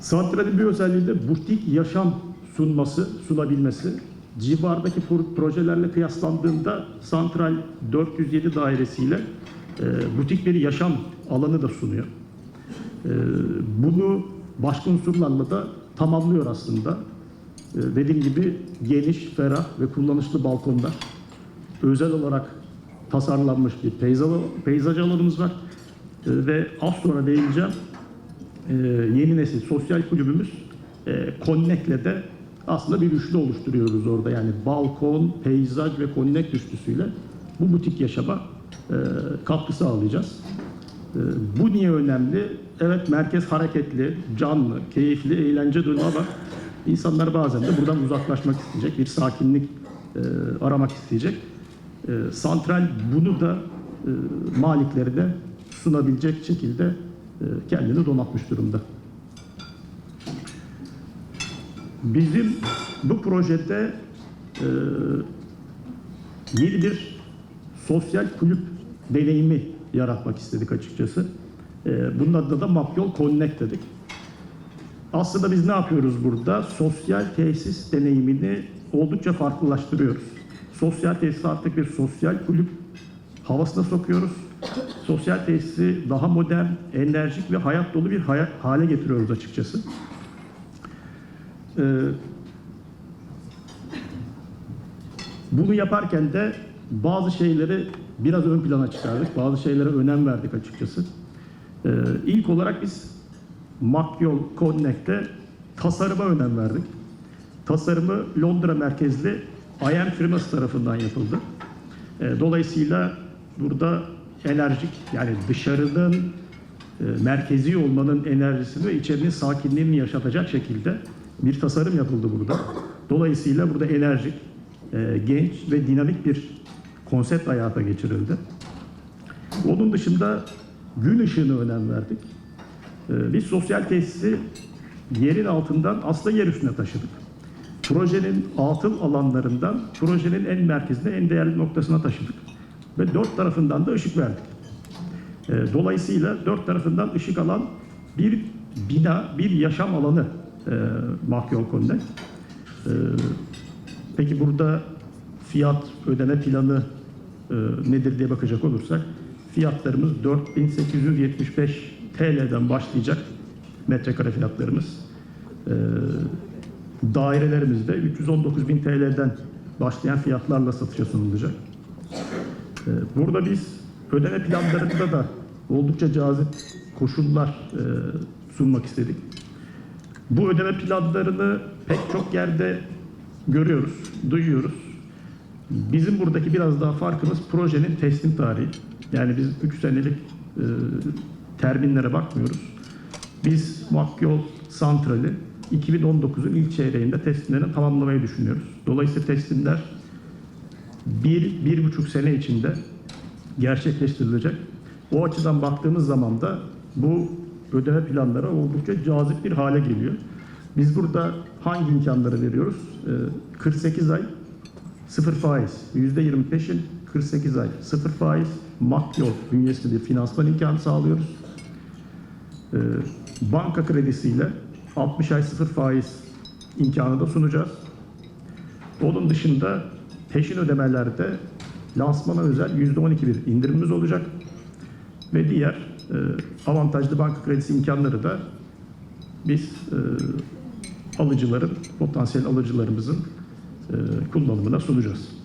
Santralin bir özelliği de butik yaşam sunması, sunabilmesi. Civardaki pro- projelerle kıyaslandığında Santral 407 dairesiyle e, butik bir yaşam alanı da sunuyor. E, bunu başka unsurlarla da tamamlıyor aslında. E, dediğim gibi geniş, ferah ve kullanışlı balkonlar. Özel olarak tasarlanmış bir peyzaj alanımız var. E, ve az sonra değineceğim e, yeni nesil sosyal kulübümüz e, Connect'le de aslında bir üçlü oluşturuyoruz orada. Yani balkon, peyzaj ve Connect üçlüsüyle bu butik yaşama e, katkı sağlayacağız. E, bu niye önemli? Evet merkez hareketli, canlı, keyifli, eğlence dolu ama insanlar bazen de buradan uzaklaşmak isteyecek, bir sakinlik e, aramak isteyecek. E, santral bunu da e, maliklerine sunabilecek şekilde kendini donatmış durumda. Bizim bu projede e, yeni bir sosyal kulüp deneyimi yaratmak istedik açıkçası. E, bunun adına da Mapyol Connect dedik. Aslında biz ne yapıyoruz burada? Sosyal tesis deneyimini oldukça farklılaştırıyoruz. Sosyal tesis artık bir sosyal kulüp havasına sokuyoruz. Sosyal tesisi daha modern, enerjik ve hayat dolu bir hayat, hale getiriyoruz açıkçası. Ee, bunu yaparken de bazı şeyleri biraz ön plana çıkardık. Bazı şeylere önem verdik açıkçası. Ee, ilk olarak biz Makyol Connect'te tasarıma önem verdik. Tasarımı Londra merkezli IM firması tarafından yapıldı. Ee, dolayısıyla burada enerjik yani dışarının e, merkezi olmanın enerjisini ve içerinin sakinliğini yaşatacak şekilde bir tasarım yapıldı burada. Dolayısıyla burada enerjik, e, genç ve dinamik bir konsept hayata geçirildi. Onun dışında gün ışığına önem verdik. E, Biz sosyal tesisi yerin altından aslında yer üstüne taşıdık. Projenin atıl alanlarından projenin en merkezine, en değerli noktasına taşıdık. Ve dört tarafından da ışık verdik. E, Dolayısıyla dört tarafından ışık alan bir bina, bir yaşam alanı e, Makyol Connect. E, peki burada fiyat ödeme planı e, nedir diye bakacak olursak fiyatlarımız 4875 TL'den başlayacak metrekare fiyatlarımız. E, dairelerimizde 319.000 TL'den başlayan fiyatlarla satışa sunulacak. Ee, Burada biz ödeme planlarında da oldukça cazip koşullar e, sunmak istedik. Bu ödeme planlarını pek çok yerde görüyoruz, duyuyoruz. Bizim buradaki biraz daha farkımız projenin teslim tarihi. Yani biz 3 senelik e, terminlere bakmıyoruz. Biz Makyol Santrali 2019'un ilk çeyreğinde teslimlerini tamamlamayı düşünüyoruz. Dolayısıyla teslimler bir, bir buçuk sene içinde gerçekleştirilecek. O açıdan baktığımız zaman da bu ödeme planları oldukça cazip bir hale geliyor. Biz burada hangi imkanları veriyoruz? Ee, 48 ay sıfır faiz, %20 peşin, 48 ay sıfır faiz, Makyol bünyesinde bir finansman imkanı sağlıyoruz. Ee, banka kredisiyle 60 ay sıfır faiz imkanı da sunacağız. Onun dışında peşin ödemelerde lansmana özel %12 bir indirimimiz olacak. Ve diğer e, avantajlı banka kredisi imkanları da biz e, alıcıların, potansiyel alıcılarımızın e, kullanımına sunacağız.